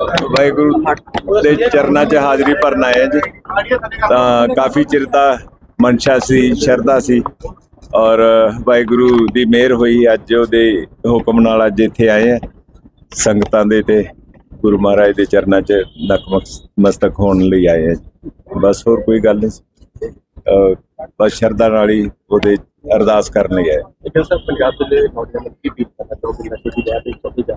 ਵਾਹਿਗੁਰੂ ਦੇ ਚਰਨਾਂ 'ਚ ਹਾਜ਼ਰੀ ਭਰਨ ਆਏ ਜੀ। ਤਾਂ ਕਾਫੀ ਚਿਰ ਦਾ ਮਨਸ਼ਾ ਸੀ, ਸ਼ਰਧਾ ਸੀ ਔਰ ਵਾਹਿਗੁਰੂ ਦੀ ਮਿਹਰ ਹੋਈ। ਅੱਜ ਉਹਦੇ ਹੁਕਮ ਨਾਲ ਅੱਜ ਇੱਥੇ ਆਏ ਆ ਸੰਗਤਾਂ ਦੇ ਤੇ ਗੁਰੂ ਮਹਾਰਾਜ ਦੇ ਚਰਨਾਂ 'ਚ ਨਤਮਸਤਕ ਹੋਣ ਲਈ ਆਏ ਆ ਬਸ ਹੋਰ ਕੋਈ ਗੱਲ ਨਹੀਂ ਬਸ ਸ਼ਰਧਾ ਨਾਲ ਹੀ ਉਹਦੇ ਅਰਦਾਸ ਕਰਨ ਲਈ ਆਏ। ਸਰ, ਪੰਜਾਬ ਦੇ ਨੌਜਵਾਨ ਕੀ ਅਪੀਲ ਕਰਨਾ ਚਾਹੋਗੇ ਨਸ਼ੇ ਦੀ ਲਹਿਰ ਦੇ ਚੌਕੀ ਜਾ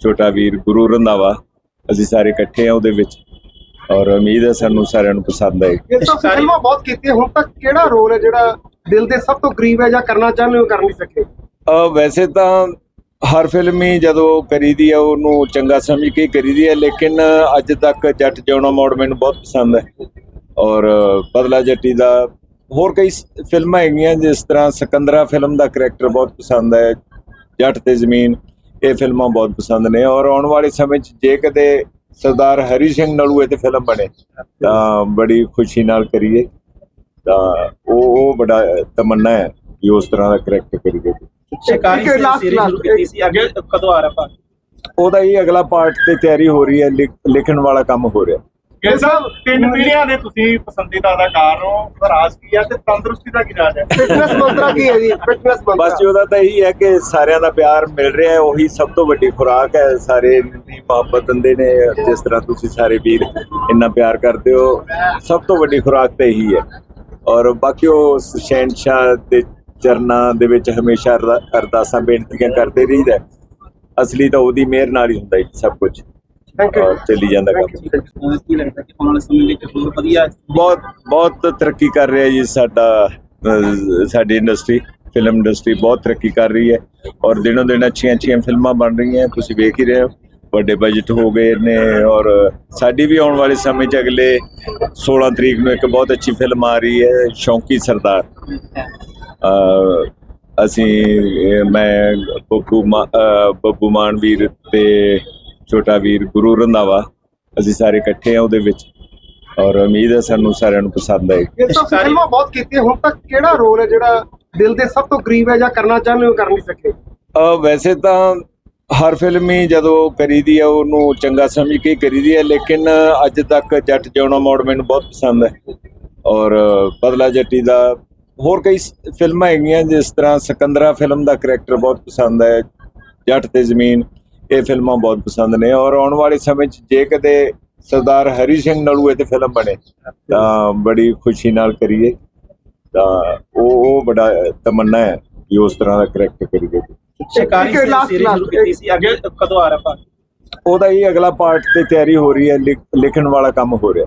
ਛੋਟਾ ਵੀਰ ਗੁਰੂ ਰੰਧਾਵਾ ਅਸੀਂ ਸਾਰੇ ਇਕੱਠੇ ਆ ਉਹਦੇ ਵਿੱਚ ਔਰ ਉਮੀਦ ਹੈ ਸਾਨੂੰ ਸਾਰਿਆਂ ਨੂੰ ਪਸੰਦ ਆਏਗੀ। ਇਹ ਤਾਂ ਫਿਲਮਾਂ ਬਹੁਤ ਕੀਤੀਆਂ ਹੁਣ ਤੱਕ ਕਿਹੜਾ ਰੋਲ ਹੈ ਜਿਹੜਾ ਦਿਲ ਦੇ ਸਭ ਤੋਂ ਕਰੀਬ ਹੈ ਜਾਂ ਕਰਨਾ ਚਾਹੁੰਦੇ ਹੋ ਕਰ ਨਹੀਂ ਸਕੇ? ਅ ਵੈਸੇ ਤਾਂ ਹਰ ਫਿਲਮ ਹੀ ਜਦੋਂ ਕਰੀਦੀ ਹੈ ਉਹਨੂੰ ਚੰਗਾ ਸਮਝ ਕੇ ਕਰੀਦੀ ਹੈ ਲੇਕਿਨ ਅੱਜ ਤੱਕ ਜੱਟ ਜਿਉਣਾ ਮੋੜ ਮੈਨੂੰ ਬਹੁਤ ਪਸੰਦ ਹੈ। ਔਰ ਬਦਲਾ ਜੱਟੀ ਦਾ ਹੋਰ ਕਈ ਫਿਲਮਾਂ ਹੈਗੀਆਂ ਜਿਸ ਤਰ੍ਹਾਂ ਸਿਕੰਦਰਾ ਫਿਲਮ ਦਾ ਕਰੈਕਟਰ ਬਹੁਤ ਪਸੰਦ ਹੈ ਜੱਟ ਤੇ ਜ਼ਮੀਨ। ਇਹ ਫਿਲਮਾਂ ਬਹੁਤ ਪਸੰਦ ਨੇ ਔਰ ਆਉਣ ਵਾਲੇ ਸਮੇਂ 'ਚ ਜੇ ਕਦੇ ਸਰਦਾਰ ਹਰੀ ਸਿੰਘ ਨਲੂਏ ਤੇ ਫਿਲਮ ਬਣੇ ਤਾਂ ਬੜੀ ਖੁਸ਼ੀ ਨਾਲ ਕਰੀਏ। ਤਾਂ ਉਹ ਉਹ ਬੜਾ ਤਮੰਨਾ ਹੈ ਕਿ ਉਸ ਤਰ੍ਹਾਂ ਦਾ ਕਰੈਕਟਰ ਕਰੀਏ ਸ਼ਿਕਾਰੀ ਸੀਰੀਜ਼ ਸ਼ੁਰੂ ਕੀਤੀ ਸੀ ਅੱਗੇ ਕਦੋਂ ਆ ਰਿਹਾ ਭਾਗ ਉਹਦਾ ਹੀ ਅਗਲਾ ਪਾਰਟ ਤੇ ਤਿਆਰੀ ਹੋ ਰਹੀ ਹੈ ਲਿਖ- ਲਿਖਣ ਵਾਲਾ ਕੰਮ ਹੋ ਰਿਹਾ। ਗਿੱਲ ਸਾਹਿਬ ਤਿੰਨ ਪੀੜ੍ਹੀਆਂ ਦੇ ਤੁਸੀਂ ਪਸੰਦੀਦਾ ਅਦਾਕਾਰ ਹੋ ਰਾਜ ਕੀ ਹੈ ਤੇ ਤੰਦਰੁਸਤੀ ਦਾ ਕੀ ਰਾਜ ਹੈ ਫਿਟਨੈਸ ਮੰਤਰਾ ਕੀ ਹੈ ਜੀ? ਫਿਟਨੈਸ ਬਸ ਮੰਤਰਾ ਜੀ ਉਹਦਾ ਤਾਂ ਇਹੀ ਹੈ ਕਿ ਸਾਰਿਆਂ ਦਾ ਪਿਆਰ ਮਿਲ ਰਿਹਾ ਹੈ ਉਹੀ ਸਭ ਤੋਂ ਵੱਡੀ ਖੁਰਾਕ ਹੈ। ਸਾਰੇ ਦੀ ਮੁਹੱਬਤ ਦਿੰਦੇ ਨੇ ਜਿਸ ਤਰ੍ਹਾਂ ਤੁਸੀਂ ਸਾਰੇ ਵੀਰ ਇੰਨਾ ਪਿਆਰ ਕਰਦੇ ਹੋ ਸਭ ਤੋਂ ਵੱਡੀ ਖੁਰਾਕ ਤਾਂ ਇਹੀ ਹੈ। ਔਰ ਬਾਕੀ ਉਹ ਸ਼ਹਿਨशाह ਦੇ ਚਰਨਾਂ ਦੇ ਵਿੱਚ ਹਮੇਸ਼ਾ ਅਰਦਾ- ਅਰਦਾਸਾਂ ਬੇਨਤੀਆਂ ਕਰਦੇ ਰਹੀਦਾ। ਅਸਲੀ ਤਾਂ ਉਹਦੀ ਮਿਹਰ ਨਾਲ ਹੀ ਹੁੰਦਾ ਹੈ ਸਭ ਕੁਝ ਚੱਲੀ ਜਾਂਦਾ ਕੰਮ। ਕੀ ਲੱਗਦਾ ਕਿ ਆਉਣ ਵਾਲੇ ਸਮੇਂ ਵਿੱਚ ਹੋਰ ਵਧੀਆ ਬਹੁਤ ਬਹੁਤ ਤਰੱਕੀ ਕਰ ਰਿਹਾ ਜੀ ਸਾਡਾ ਸਾਡੀ ਇੰਡਸਟਰੀ ਫਿਲਮ ਇੰਡਸਟਰੀ ਬਹੁਤ ਤਰੱਕੀ ਕਰ ਰਹੀ ਹੈ। ਔਰ ਦਿਨੋਂ ਦਿਨ ਅੱਛੀਆਂ ਅੱਛੀਆਂ ਫਿਲਮਾਂ ਬਣ ਰਹੀਆਂ ਤੁਸੀਂ ਵੇਖ ਹੀ ਰਹੇ ਹੋ। ਵੱਡੇ ਬਜਟ ਹੋ ਗਏ ਨੇ ਔਰ ਸਾਡੀ ਵੀ ਆਉਣ ਵਾਲੇ ਸਮੇਂ 'ਚ ਅਗਲੇ 16 ਤਰੀਕ ਨੂੰ ਇੱਕ ਬਹੁਤ ਅੱਛੀ ਫਿਲਮ ਆ ਰਹੀ ਹੈ ਸ਼ੌਂਕੀ ਸਰਦਾਰ। ਅਸੀਂ ਮੈਂ ਬੱਬੂ ਬੱਬੂ ਮਾਨ ਵੀਰ ਤੇ ਛੋਟਾ ਵੀਰ ਗੁਰੂ ਰੰਧਾਵਾ ਅਸੀਂ ਸਾਰੇ ਇਕੱਠੇ ਆ ਉਹਦੇ ਵਿੱਚ ਔਰ ਉਮੀਦ ਹੈ ਸਾਨੂੰ ਸਾਰਿਆਂ ਨੂੰ ਪਸੰਦ ਆਏਗੀ। ਇਹ ਤਾਂ ਫਿਲਮਾਂ ਬਹੁਤ ਕੀਤੀਆਂ ਹੁਣ ਤੱਕ ਕਿਹੜਾ ਰੋਲ ਹੈ ਜਿਹੜਾ ਦਿਲ ਦੇ ਸਭ ਤੋਂ ਕਰੀਬ ਹੈ ਜਾਂ ਕਰਨਾ ਚਾਹੁੰਦੇ ਹੋ ਕਰ ਨਹੀਂ ਸਕੇ? ਵੈਸੇ ਤਾਂ ਹਰ ਫਿਲਮ ਹੀ ਜਦੋਂ ਕਰੀਦੀ ਹੈ ਉਹਨੂੰ ਚੰਗਾ ਸਮਝ ਕੇ ਕਰੀਦੀ ਹੈ ਲੇਕਿਨ ਅੱਜ ਤੱਕ ਜੱਟ ਜਿਉਣਾ ਮੋੜ ਮੈਨੂੰ ਬਹੁਤ ਪਸੰਦ ਹੈ। ਔਰ ਬਦਲਾ ਜੱਟੀ ਦਾ ਹੋਰ ਕਈ ਫਿਲਮਾਂ ਹੈਗੀਆਂ ਜਿਸ ਤਰ੍ਹਾਂ ਸਿਕੰਦਰਾ ਫਿਲਮ ਦਾ ਕਰੈਕਟਰ ਬਹੁਤ ਪਸੰਦ ਹੈ ਜੱਟ ਤੇ ਜ਼ਮੀਨ। ਇਹ ਫਿਲਮਾਂ ਬਹੁਤ ਪਸੰਦ ਨੇ ਔਰ ਆਉਣ ਵਾਲੇ ਸਮੇਂ 'ਚ ਜੇ ਕਦੇ ਸਰਦਾਰ ਹਰੀ ਸਿੰਘ ਨਲੂਏ ਤੇ ਫਿਲਮ ਬਣੇ ਤਾਂ ਬੜੀ ਖੁਸ਼ੀ ਨਾਲ ਕਰੀਏ। ਤਾਂ ਉਹ ਉਹ ਬੜਾ ਤਮੰਨਾ ਹੈ ਕਿ ਉਸ ਤਰ੍ਹਾਂ ਦਾ ਕਰੈਕਟਰ ਕਰੀਏ। ਸ਼ਿਕਾਰੀ ਸੀਰੀਜ਼ ਕੀਤੀ ਸੀ ਅੱਗੇ ਕਦੋਂ ਆ ਰਿਹਾ ਉਹਦਾ ਹੀ ਅਗਲਾ ਪਾਰਟ ਤੇ ਤਿਆਰੀ ਹੋ ਰਹੀ ਹੈ ਲਿਖ- ਲਿਖਣ ਵਾਲਾ ਕੰਮ ਹੋ ਰਿਹਾ।